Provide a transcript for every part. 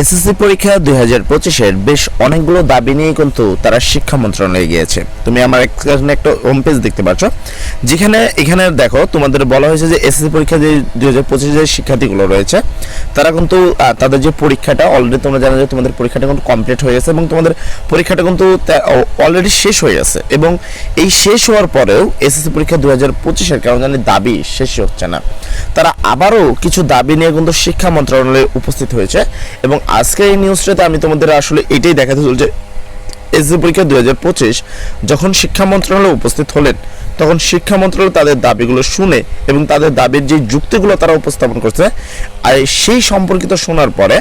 SSC পরীক্ষা দুই হাজার পঁচিশের বেশ অনেকগুলো দাবি নিয়ে কিন্তু তারা শিক্ষা মন্ত্রণালয়ে গিয়েছে। তুমি আমার এখানে একটা হোম পেজ দেখতে পাচ্ছ। যেখানে, এখানে দেখো, তোমাদের বলা হয়েছে যে এসএসসি পরীক্ষা যে দুই হাজার পঁচিশে যে শিক্ষার্থীগুলো রয়েছে, তারা কিন্তু তাদের যে পরীক্ষাটা অলরেডি তোমরা জানো যে তোমাদের পরীক্ষাটা কিন্তু কমপ্লিট হয়ে গেছে এবং তোমাদের পরীক্ষাটা কিন্তু অলরেডি শেষ হয়ে গেছে এবং এই শেষ হওয়ার পরেও এসএসসি পরীক্ষা দুই হাজার পঁচিশের কারণ জানি দাবি শেষ হচ্ছে না। তারা আবারও কিছু দাবি নিয়ে কিন্তু শিক্ষা মন্ত্রণালয়ে উপস্থিত হয়েছে এবং আজকে এই নিউজটাতে আমি তোমাদের আসলে এটাই দেখাতে চলছে এসএসসি পরীক্ষা দু হাজার পঁচিশ যখন শিক্ষা মন্ত্রণালয়ে উপস্থিত হলেন, তখন শিক্ষা মন্ত্রণালয় তাদের দাবিগুলো শুনে এবং তাদের দাবির যে যুক্তিগুলো তারা উপস্থাপন করছে, আর সেই সম্পর্কিত শোনার পরে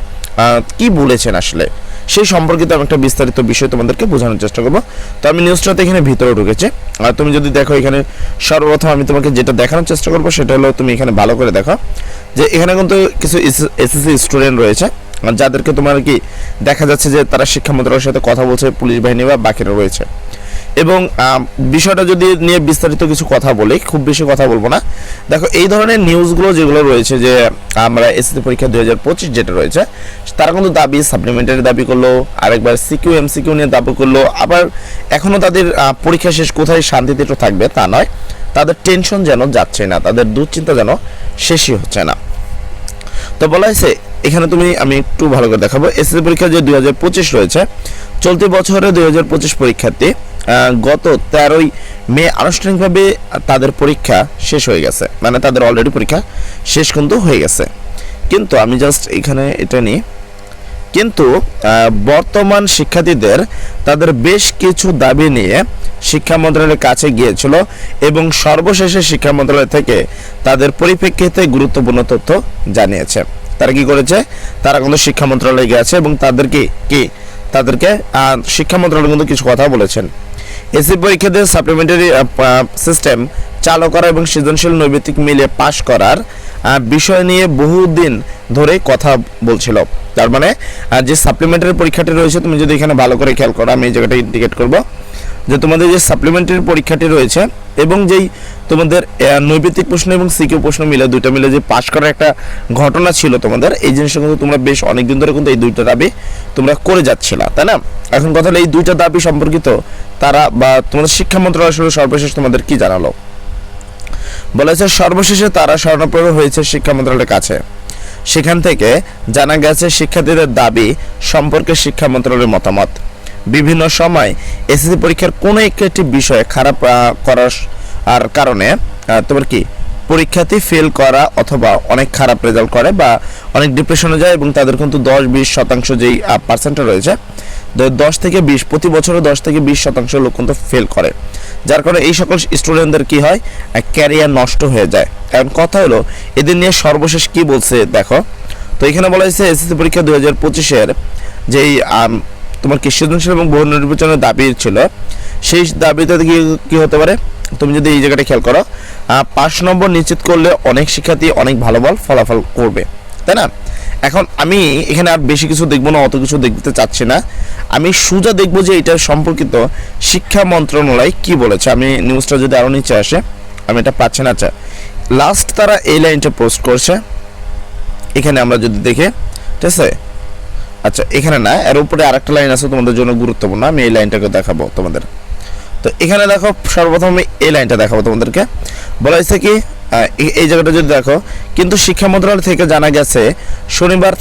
কি বলেছেন আসলে? সেই সম্পর্কিত আমি একটা বিস্তারিত বিষয় তোমাদেরকে বোঝানোর চেষ্টা করব। তো আমি নিউজটাতে এখানে ভিতরে ঢুকেছি। আর তুমি যদি দেখো এখানে সর্বপ্রথম আমি তোমাকে যেটা দেখানোর চেষ্টা করব, সেটা হলো তুমি এখানে ভালো করে দেখো যে এখানে কিন্তু কিছু এসএসসি স্টুডেন্ট রয়েছে। যাদেরকে তোমার কি দেখা যাচ্ছে যে তারা শিক্ষা মন্ত্রণালয়ের সাথে কথা বলছে, পুলিশ বাহিনী বা বাকিরা রয়েছে। এবং বিষয়টা যদি নিয়ে বিস্তারিত কিছু কথা বলি, খুব বেশি কথা বলব না। দেখো, এই ধরনের নিউজগুলো যেগুলো রয়েছে যে, আমরা এসএসসি পরীক্ষা দুই হাজার পঁচিশ যেটা রয়েছে, তারা কিন্তু দাবি সাপ্লিমেন্টারি দাবি করল, আরেকবার সিকিউ এমসিকিউ নিয়ে দাবি করল। আবার এখনও তাদের পরীক্ষা শেষ কোথায়, শান্তিতে একটু থাকবে তা নয়। তাদের টেনশন যেন যাচ্ছে না, তাদের দুশ্চিন্তা যেন শেষই হচ্ছে না। তো বলা হয়েছে, এখানে তুমি, আমি একটু ভালো করে দেখাবো। এসএসসি পরীক্ষা যে দুই হাজার পঁচিশ রয়েছে, চলতি বছরে দুই হাজার পঁচিশ পরীক্ষার্থী গত তেরোই মে আনুষ্ঠানিকভাবে তাদের পরীক্ষা শেষ হয়ে গেছে। মানে তাদের অলরেডি পরীক্ষা শেষ কিন্তু হয়ে গেছে। কিন্তু আমি জাস্ট এখানে এটা নিই কিন্তু বর্তমান শিক্ষার্থীদের তাদের বেশ কিছু দাবি নিয়ে শিক্ষা মন্ত্রণালয়ের কাছে গিয়েছিল এবং সর্বশেষে শিক্ষা মন্ত্রণালয় থেকে তাদের পরিপ্রেক্ষিতে গুরুত্বপূর্ণ তথ্য জানিয়েছে। তারা কি করেছে? তারা কিন্তু শিক্ষা মন্ত্রণালয়ে গেছে এবং তাদেরকে কি? তাদেরকে শিক্ষা মন্ত্রণালয় কিন্তু কিছু কথা বলেছেন। এসি পরীক্ষাদের সাপ্লিমেন্টারি সিস্টেম চালু করা এবং সৃজনশীল নৈবেতিক মিলে পাশ করার বিষয় নিয়ে বহুদিন ধরে কথা বলছিল। তার মানে যে সাপ্লিমেন্টারি পরীক্ষাটি রয়েছে তুমি যদি এখানে ভালো করে খেয়াল করো আমি এই জায়গাটা ইন্ডিকেট করব। যে তোমাদের যে সাপ্লিমেন্টারি পরীক্ষাটি রয়েছে এবং যেই তোমাদের আহ, নৈবেতিক প্রশ্ন এবং সিকিউ প্রশ্ন মিলে দুইটা মিলে যে পাশ করার একটা ঘটনা ছিল তোমাদের এই জিনিসটা কিন্তু তোমরা বেশ অনেক দিন ধরে কিন্তু এই দুইটা দাবি তোমরা করে যাচ্ছিলা তাই না? এখন কথা হলো এই দুইটা দাবি সম্পর্কিত তারা বা তোমাদের শিক্ষা মন্ত্রণালয় সর্বশেষ তোমাদের কি জানালো? বলেছে, সর্বশেষে তারা স্বর্ণপ্রদ হয়েছে শিক্ষা মন্ত্রণালয়ের কাছে। সেখান থেকে জানা গেছে, শিক্ষার্থীদের দাবি সম্পর্কে শিক্ষা মন্ত্রণালয়ের মতামত। বিভিন্ন সময় এসএসসি পরীক্ষার কোনো একটি বিষয়ে খারাপ করার আর কারণে তোমার কি পরীক্ষাতে ফেল করা অথবা অনেক খারাপ রেজাল্ট করে বা অনেক ডিপ্রেশনে যায় এবং তাদের কিন্তু দশ বিশ শতাংশ যেই পার্সেন্টটা রয়েছে দশ থেকে বিশ, প্রতি বছরে দশ থেকে বিশ শতাংশ লোক কিন্তু ফেল করে। যার কারণে এই সকল স্টুডেন্টদের কি হয়? ক্যারিয়ার নষ্ট হয়ে যায়। কারণ কথা হলো, এদের নিয়ে সর্বশেষ কি বলছে দেখো? তো এখানে বলা হয়েছে এসএসসি পরীক্ষা দু হাজার পঁচিশের যেই তোমার কি সৃজনশীল এবং বহু নির্বাচনের দাবি ছিল সেই দাবিতে কি কি হতে পারে? তুমি যদি এই জায়গাটা খেয়াল করো পাঁচ নম্বর নিশ্চিত করলে অনেক শিক্ষার্থী অনেক ভালো বল ফলাফল করবে, তাই না? এখন আমি এখানে আর বেশি কিছু দেখব না, অত কিছু দেখতে চাচ্ছি না। আমি সোজা দেখব যে এটা সম্পর্কিত শিক্ষা মন্ত্রণালয় কি বলেছে। আমি নিউজটা যদি আরও নিচে আসে, আমি এটা পাচ্ছি না আচ্ছা। লাস্ট তারা এই লাইনটা পোস্ট করছে, এখানে আমরা যদি দেখে, ঠিক আছে? আচ্ছা এখানে না, এর উপরে আরেকটা লাইন আছে তোমাদের জন্য গুরুত্বপূর্ণ, আমি এই লাইনটাকে দেখাবো তোমাদের। তো এখানে দেখো সর্বপ্রথম এই লাইনটা দেখাবো তোমাদেরকে। বলা হয়েছে কি এই- জায়গাটা যদি দেখো কিন্তু শিক্ষা মন্ত্রণালয় থেকে জানা গেছে শনিবার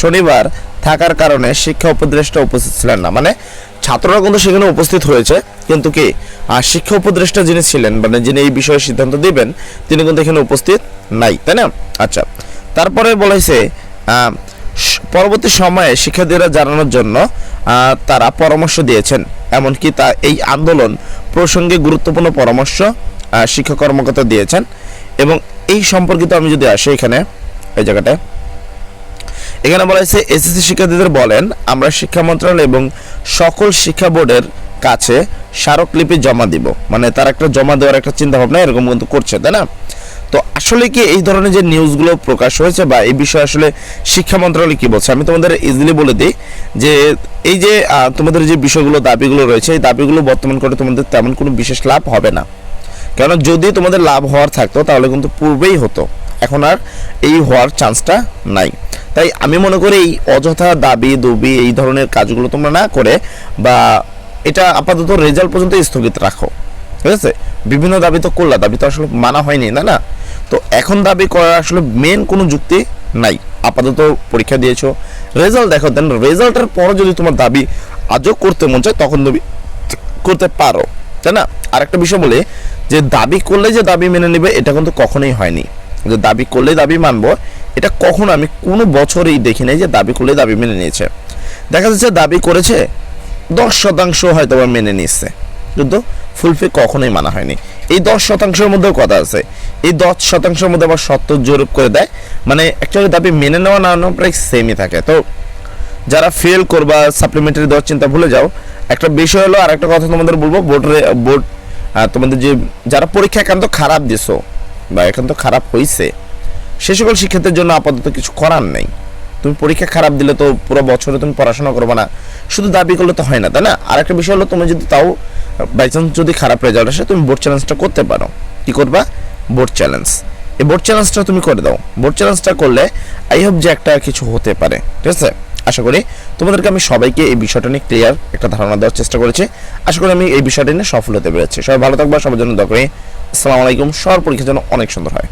শনিবার থাকার কারণে শিক্ষা উপদেষ্টা উপস্থিত ছিলেন না। মানে ছাত্ররা কিন্তু সেখানে উপস্থিত হয়েছে কিন্তু কি আহ, শিক্ষা উপদেষ্টা যিনি ছিলেন মানে যিনি এই বিষয়ে সিদ্ধান্ত দিবেন তিনি কিন্তু এখানে উপস্থিত নাই তাই না? আচ্ছা তারপরে বলেছে পরবর্তী সময়ে শিক্ষার্থীরা জানানোর জন্য তারা পরামর্শ দিয়েছেন। এমনকি তা এই আন্দোলন প্রসঙ্গে গুরুত্বপূর্ণ পরামর্শ শিক্ষা কর্মকর্তা দিয়েছেন। এবং এই সম্পর্কিত আমি যদি আসি এখানে, এই জায়গাটায়, এখানে বলা হয়েছে, এসএসসি শিক্ষার্থীদের বলেন, আমরা শিক্ষা মন্ত্রণালয় এবং সকল শিক্ষা বোর্ডের কাছে স্মারকলিপি জমা দিব। মানে তার একটা জমা দেওয়ার একটা চিন্তা ভাবনা এরকম কিন্তু করছে, তাই না? তো আসলে কি এই ধরনের যে নিউজগুলো প্রকাশ হয়েছে বা এই বিষয়ে আসলে শিক্ষা মন্ত্রণালয় কি বলছে? আমি তোমাদের ইজিলি বলে দিই যে এই যে তোমাদের যে বিষয়গুলো, দাবিগুলো রয়েছে, এই দাবিগুলো বর্তমান করে তোমাদের তেমন কোনো বিশেষ লাভ হবে না। কেন যদি তোমাদের লাভ হওয়ার থাকতো, তাহলে কিন্তু পূর্বেই হতো। এখন আর এই হওয়ার চান্সটা নাই। তাই আমি মনে করি এই অযথা দাবি, দুবি, এই ধরনের কাজগুলো তোমরা না করে বা এটা আপাতত রেজাল্ট পর্যন্ত স্থগিত রাখো। ঠিক আছে? বিভিন্ন দাবি তো করলা, দাবি তো আসলে মানা হয়নি না না? তো এখন দাবি করার আসলে মেন কোনো যুক্তি নাই। আপাতত পরীক্ষা দিয়েছ। রেজাল্ট দেখো দেন রেজাল্টের পর যদি তোমার দাবি আজও করতে মন চায়, তখন দাবি করতে পারো, তাই না? আরেকটা বিষয় বলে, যে দাবি করলে যে দাবি মেনে নেবে, এটা কিন্তু কখনোই হয়নি। যে দাবি করলে দাবি মানবো, এটা কখনো আমি কোনো বছরেই দেখি নাই যে দাবি করলে দাবি মেনে নিয়েছে। দেখা যাচ্ছে দাবি করেছে, দশ শতাংশ হয়তো মেনে নিচ্ছে কিন্তু ফুলফি কখনোই মানা হয়নি। এই দশ শতাংশের মধ্যেও কথা আছে। এই দশ শতাংশের মধ্যে আবার সত্তর জোরূপ করে দেয়। মানে অ্যাকচুয়ালি দাবি মেনে নেওয়া না নেওয়া প্রায় সেমই থাকে। তো যারা ফেল করবা সাপ্লিমেন্টারি দেওয়ার চিন্তা ভুলে যাও। একটা বিষয় হলো আর একটা কথা তোমাদের বলব বোর্ডে বোর্ড তোমাদের যে যারা পরীক্ষা একান্ত খারাপ দিছো বা একান্ত খারাপ হয়েছে সে সকল শিক্ষার্থীর জন্য আপাতত কিছু করার নেই। তুমি পরীক্ষা খারাপ দিলে তো পুরো বছরে তুমি পড়াশোনা করবে না। শুধু দাবি করলে তো হয় না, তাই না? আর একটা বিষয় হলো, তুমি যদি তাও বাই চান্স যদি খারাপ রেজাল্ট আসে, তুমি বোর্ড চ্যালেঞ্জটা করতে পারো। কি করবা? বোর্ড চ্যালেঞ্জ এই বোর্ড চ্যালেঞ্জটা তুমি করে দাও। বোর্ড চ্যালেঞ্জটা করলে আই হোপ যে একটা কিছু হতে পারে। ঠিক আছে? আশা করি তোমাদেরকে আমি সবাইকে এই বিষয়টা নিয়ে ক্লিয়ার একটা ধারণা দেওয়ার চেষ্টা করেছি। আশা করি আমি এই বিষয়টা নিয়ে সফল হতে পেরেছি। সবাই ভালো থাকবা, সবার জন্য দোয়া করি। আসসালামু আলাইকুম। সবার পরীক্ষার জন্য অনেক সুন্দর হয়।